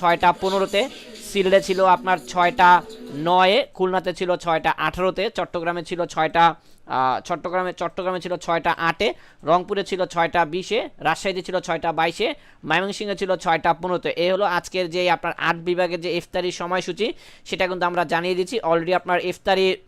ছয়টা পনেরোতে। সিলেটে ছিল আপনার ছয়টা নয়ে খুলনাতে ছিল ছয়টা আঠারোতে চট্টগ্রামে ছিল ছয়টা চট্টগ্রামে চট্টগ্রামে ছিল ছয়টা আটে রংপুরে ছিল ছয়টা বিশে রাজশাহীতে ছিল ছয়টা বাইশে ময়মনসিংহে ছিল ছয়টা পনেরোতে। এ হলো আজকের যে আপনার আট বিভাগের যে ইফতারির সময়সূচি সেটা কিন্তু আমরা জানিয়ে দিচ্ছি। অলরেডি আপনার ইফতারি আহ,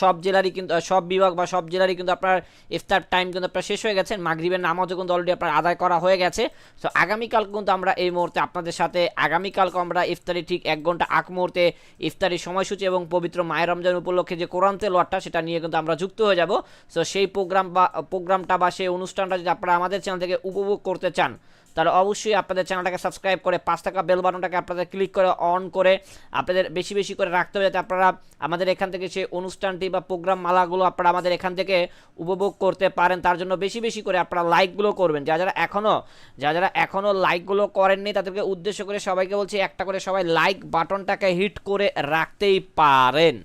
সব জেলারই কিন্তু সব বিভাগ বা সব জেলারই কিন্তু আপনার ইফতার টাইম কিন্তু আপনার শেষ হয়ে গেছে। মাগরিবের নামাজও কিন্তু অলরেডি আপনার আদায় করা হয়ে গেছে। তো আগামীকাল কিন্তু আমরা এই মুহূর্তে আপনাদের সাথে, আগামীকালকে আমরা ইফতারি ঠিক এক ঘণ্টা আগ মুহূর্তে ইফতারি সময়সূচি এবং পবিত্র মায়ের রমজান উপলক্ষে যে কোরআন তেলোয়ারটা, সেটা নিয়ে কিন্তু আমরা যুক্ত হয়ে যাব। সো সেই প্রোগ্রাম বা প্রোগ্রামটা বা সেই অনুষ্ঠানটা যদি আপনারা আমাদের চ্যানেল থেকে উপভোগ করতে চান তাহলে অবশ্যই আপনাদের চ্যানেলটাকে সাবস্ক্রাইব করে পাঁচ টাকা বেল বাটনটাকে আপনাদের ক্লিক করে অন করে, আপনাদের বেশি বেশি করে রাখতে হবে যাতে আপনারা আমাদের এখান থেকে সেই অনুষ্ঠানটি বা প্রোগ্রাম মালাগুলো আপনারা আমাদের এখান থেকে উপভোগ করতে পারেন। তার জন্য বেশি বেশি করে আপনারা লাইকগুলো করবেন। যা যারা এখনও যা যারা এখনও লাইকগুলো করেননি, তাদেরকে উদ্দেশ্য করে সবাইকে বলছি, একটা করে সবাই লাইক বাটনটাকে হিট করে রাখতেই পারেন।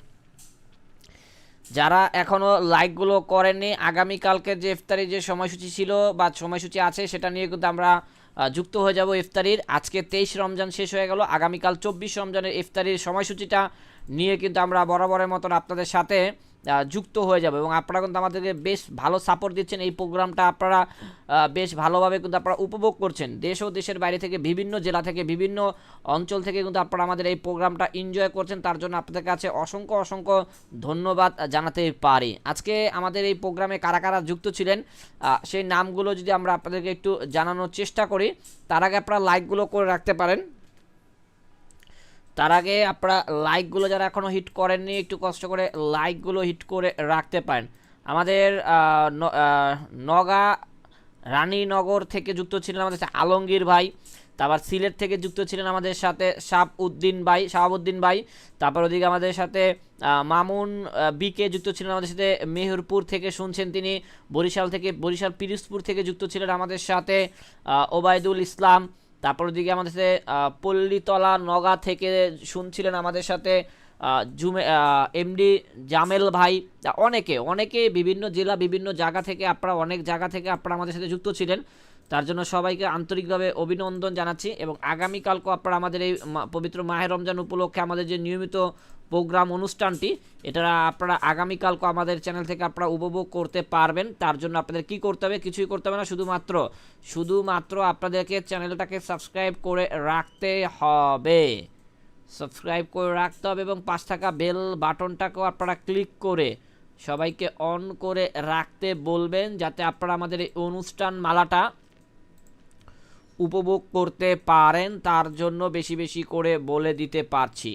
যারা এখনও লাইকগুলো করেননি, আগামীকালকে যে ইফতারি যে সময়সূচি ছিল বা সময়সূচি আছে, সেটা নিয়ে কিন্তু আমরা যুক্ত হয়ে যাব ইফতারির। আজকে তেইশ রমজান শেষ হয়ে গেল। আগামীকাল চব্বিশ রমজানের ইফতারির সময়সূচিটা নিয়ে কিন্তু আমরা বরাবরের মতন আপনাদের সাথে যুক্ত হয়ে যাবে এবং আপনারা কিন্তু আমাদেরকে বেশ ভালো সাপোর্ট দিচ্ছেন। এই প্রোগ্রামটা আপনারা বেশ ভালোভাবে কিন্তু আপনারা উপভোগ করছেন। দেশ ও দেশের বাইরে থেকে বিভিন্ন জেলা থেকে বিভিন্ন অঞ্চল থেকে কিন্তু আপনারা আমাদের এই প্রোগ্রামটা এনজয় করছেন। তার জন্য আপনাদের কাছে অসংখ্য অসংখ্য ধন্যবাদ জানাতে পারি। আজকে আমাদের এই প্রোগ্রামে কারা কারা যুক্ত ছিলেন সেই নামগুলো যদি আমরা আপনাদেরকে একটু জানানোর চেষ্টা করি, তার আগে আপনারা লাইকগুলো করে রাখতে পারেন। তার আগে আপনারা লাইকগুলো যারা এখনও হিট করেননি, একটু কষ্ট করে লাইকগুলো হিট করে রাখতে পারেন। আমাদের নগা রানীনগর থেকে যুক্ত ছিলেন আমাদের আলমগীর ভাই, তারপর সিলেট থেকে যুক্ত ছিলেন আমাদের সাথে শাহ উদ্দিন ভাই শাহাবুদ্দিন ভাই, তারপর ওদিকে আমাদের সাথে মামুন বিকে যুক্ত ছিলেন আমাদের সাথে, মেহেরপুর থেকে শুনছেন তিনি, বরিশাল থেকে, বরিশাল পিরিজপুর থেকে যুক্ত ছিলেন আমাদের সাথে ওবায়দুল ইসলাম তারপর দিকে আমাদের পল্লীতলা নগা থেকে শুনছিলেন আমাদের সাথে জুমে এমডি জামেল ভাই অনেকে অনেকে বিভিন্ন জেলা, বিভিন্ন জায়গা থেকে আপনারা, অনেক জায়গা থেকে আপনারা আমাদের সাথে যুক্ত ছিলেন। তার জন্য সবাইকে আন্তরিকভাবে অভিনন্দন জানাচ্ছি এবং আগামীকালকেও আপনারা আমাদের এই পবিত্র মাহের রমজান উপলক্ষে আমাদের যে নিয়মিত প্রোগ্রাম অনুষ্ঠানটি, এটা আপনারা আগামীকালকে আমাদের চ্যানেল থেকে আপনারা উপভোগ করতে পারবেন। তার জন্য আপনাদের কি করতে হবে, কিছুই করতে হবে না, শুধুমাত্র শুধুমাত্র আপনাদেরকে চ্যানেলটাকে সাবস্ক্রাইব করে রাখতে হবে। সাবস্ক্রাইব করে রাখতে হবে এবং পাঁচ টাকা বেল বাটনটাকেও আপনারা ক্লিক করে সবাইকে অন করে রাখতে বলবেন যাতে আপনারা আমাদের এই অনুষ্ঠান মালাটা উপভোগ করতে পারেন। তার জন্য বেশি বেশি করে বলে দিতে পারছি।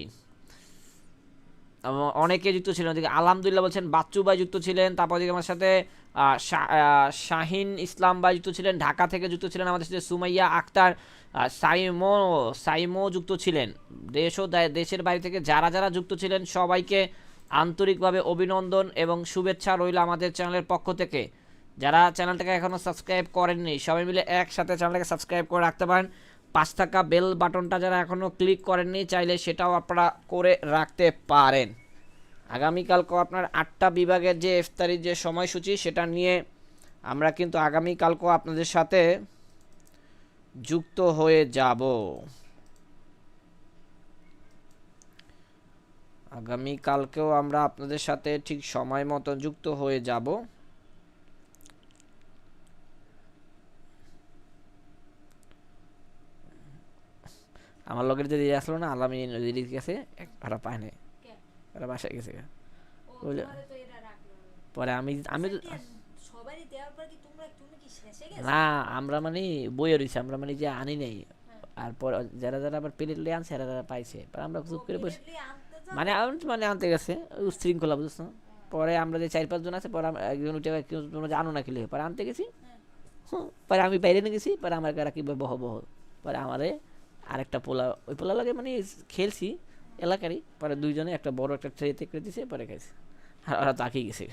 অনেকে যুক্ত ছিলেন, ওদিকে আলহামদুলিল্লাহ বলছেন বাচ্চু ভাই যুক্ত ছিলেন, তারপর ওদিকে আমার সাথে শাহিন ইসলাম ভাই যুক্ত ছিলেন, ঢাকা থেকে যুক্ত ছিলেন, আমাদের সাথে সুমাইয়া আক্তার সাইমো সাইমো যুক্ত ছিলেন। দেশ ও দেশের বাইরে থেকে যারা যারা যুক্ত ছিলেন, সবাইকে আন্তরিকভাবে অভিনন্দন এবং শুভেচ্ছা রইল আমাদের চ্যানেলের পক্ষ থেকে। যারা চ্যানেলটাকে এখনও সাবস্ক্রাইব করেননি, সবাই মিলে একসাথে চ্যানেলটাকে সাবস্ক্রাইব করে রাখতে পারেন। পাঁচ টাকা বেল বাটনটা যারা এখনও ক্লিক করেননি, চাইলে সেটাও আপনারা করে রাখতে পারেন। আগামীকালকেও আপনার আটটা বিভাগের যে ইফতারির যে সময়সূচি, সেটা নিয়ে আমরা কিন্তু আগামীকালকেও আপনাদের সাথে যুক্ত হয়ে যাব। আগামীকালকেও আমরা আপনাদের সাথে ঠিক সময় মতো যুক্ত হয়ে যাব। আমার লগের যে দিদি আসলো না আলামি গেছে এক ভাড়া পায় নাই। ওরা বাসায় গেছে বুঝলে? পরে আমি আমি না আমরা মানে বইয়ে রয়েছি আমরা মানে যে আনি নাই। হ্যাঁ। আর পর যারা যারা আবার প্লেট লিয়ে আনছে এরা যারা পাইছে। পরে আমরা চুপ করে বসে? মানে মানে আনতে গেছে উশৃঙ্খলা বুঝছ? পরে আমরা যে চার পাঁচজন আছে পরে একজন উঠে তোমরা জানো না খেলে। পরে আনতে গেছি। হ্যাঁ। হুম, পরে আমি বাইরে নিয়ে গেছি পরে আমার কারা কি বহ বহ। পরে আমারে আরেকটা পোলা ওই পোলা লাগে মানে খেলছি এলাকারই পরে দুইজনে একটা বড় একটা ট্রেতে করে দিছে পরে খাইছে। আর ওরা তাকিয়ে গেছে।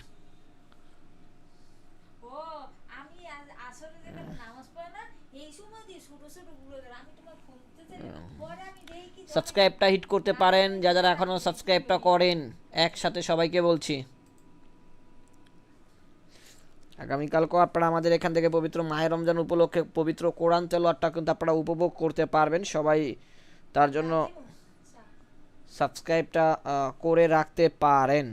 সাবস্ক্রাইবটা হিট করতে পারেন যা যারা এখনও সাবস্ক্রাইবটা করেন একসাথে সবাইকে বলছি। আগামীকালকেও আপনারা আমাদের এখান থেকে পবিত্র মায়ের রমজান উপলক্ষে পবিত্র কোরআন তেলোয়ারটা কিন্তু আপনারা উপভোগ করতে পারবেন সবাই তার জন্য আচ্ছা। সাবস্ক্রাইবটা করে রাখতে পারেন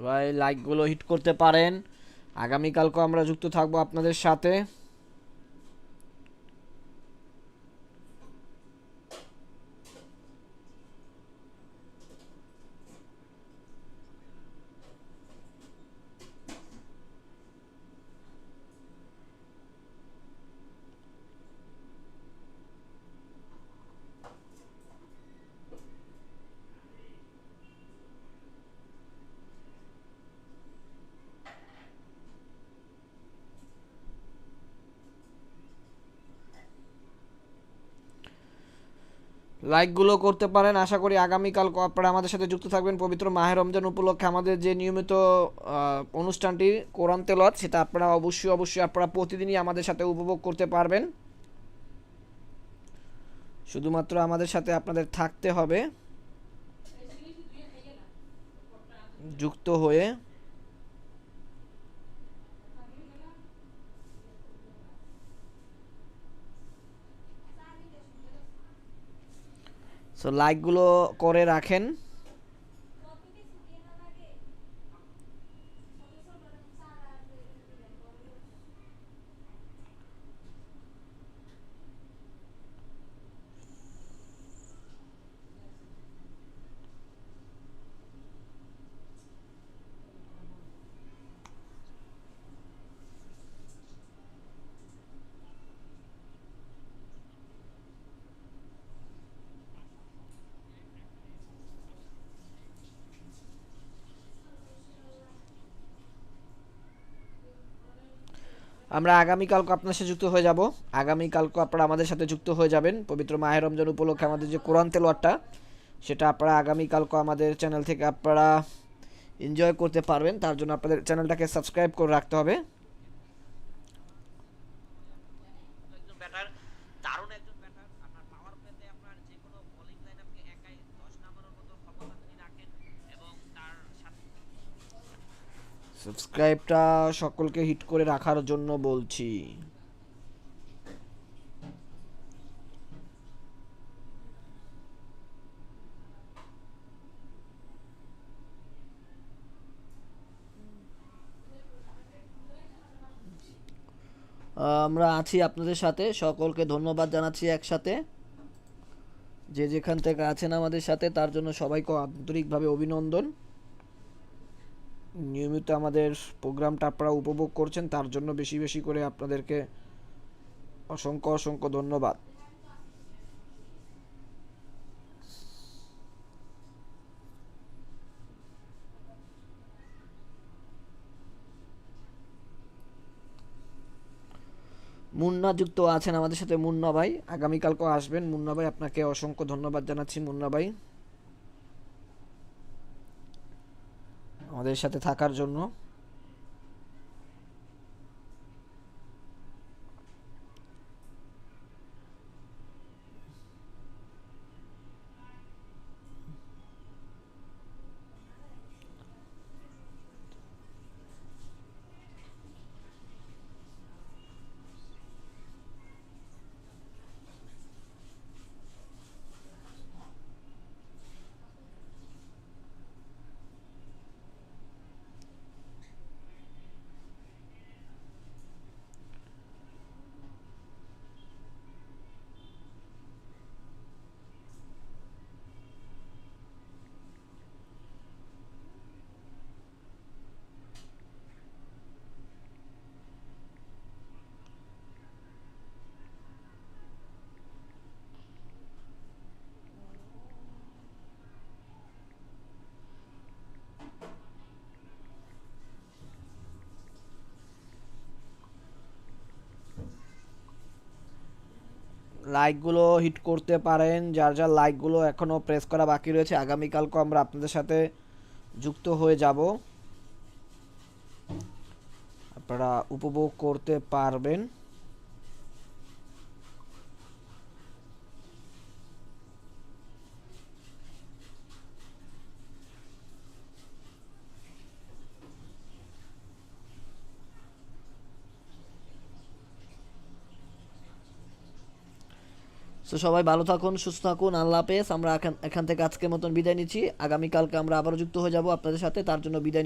সবাই লাইকগুলো হিট করতে পারেন। আগামীকালকেও আমরা যুক্ত থাকব আপনাদের সাথে। লাইকগুলো করতে পারেন। আশা করি আগামীকাল আপনারা আমাদের সাথে যুক্ত থাকবেন পবিত্র মাহের রমজান উপলক্ষে আমাদের যে নিয়মিত অনুষ্ঠানটি কোরআন তেলত সেটা আপনারা অবশ্যই অবশ্যই আপনারা প্রতিদিনই আমাদের সাথে উপভোগ করতে পারবেন। শুধুমাত্র আমাদের সাথে আপনাদের থাকতে হবে। যুক্ত হয়ে সো লাইকগুলো করে রাখেন। আমরা আগামীকালকে আপনার সাথে যুক্ত হয়ে যাব। আগামীকালকে আপনারা আমাদের সাথে যুক্ত হয়ে যাবেন। পবিত্র মাহের রমজান উপলক্ষে আমাদের যে কোরআন তেলোয়ারটা, সেটা আপনারা আগামীকালকে আমাদের চ্যানেল থেকে আপনারা এনজয় করতে পারবেন। তার জন্য আপনাদের চ্যানেলটাকে সাবস্ক্রাইব করে রাখতে হবে একজন ব্যাটার দারুণ একজন ব্যাটার আপনার পাওয়ার প্লেতে আপনার যে কোনো বোলিং লাইনআপকে একাই 10 নম্বরের মতো ক্ষমতা তিনি রাখেন এবং তার সাথে সাবস্ক্রাইবটা সকলকে হিট করে রাখার জন্য বলছি। আমরা আছি আপনাদের সাথে, সকলকে ধন্যবাদ জানাচ্ছি একসাথে। যে যেখান থেকে আছেন আমাদের সাথে, তার জন্য সবাইকে আন্তরিকভাবে অভিনন্দন। নিয়মিত আমাদের প্রোগ্রামটা আপনারা উপভোগ করছেন, তার জন্য বেশি বেশি করে আপনাদেরকে অসংখ্য অসংখ্য ধন্যবাদ। মুন্না যুক্ত আছেন আমাদের সাথে, মুন্না ভাই। আগামীকালকেও আসবেন। মুন্না ভাই, আপনাকে অসংখ্য ধন্যবাদ জানাচ্ছি, মুন্না ভাই। আমাদের সাথে থাকার জন্য। লাইকগুলো হিট করতে পারেন, যার যার লাইকগুলো এখনও প্রেস করা বাকি রয়েছে আগামীকালকে আমরা আপনাদের সাথে যুক্ত হয়ে যাব। আপনারা উপভোগ করতে পারবেন। তো সবাই ভালো থাকুন, সুস্থ থাকুন, আল্লাহ হাফেজ আমরা এখান থেকে আজকের মতন বিদায় নিচ্ছি আগামীকালকে আমরা আবারও যুক্ত হয়ে যাব আপনাদের সাথে, তার জন্য বিদায়।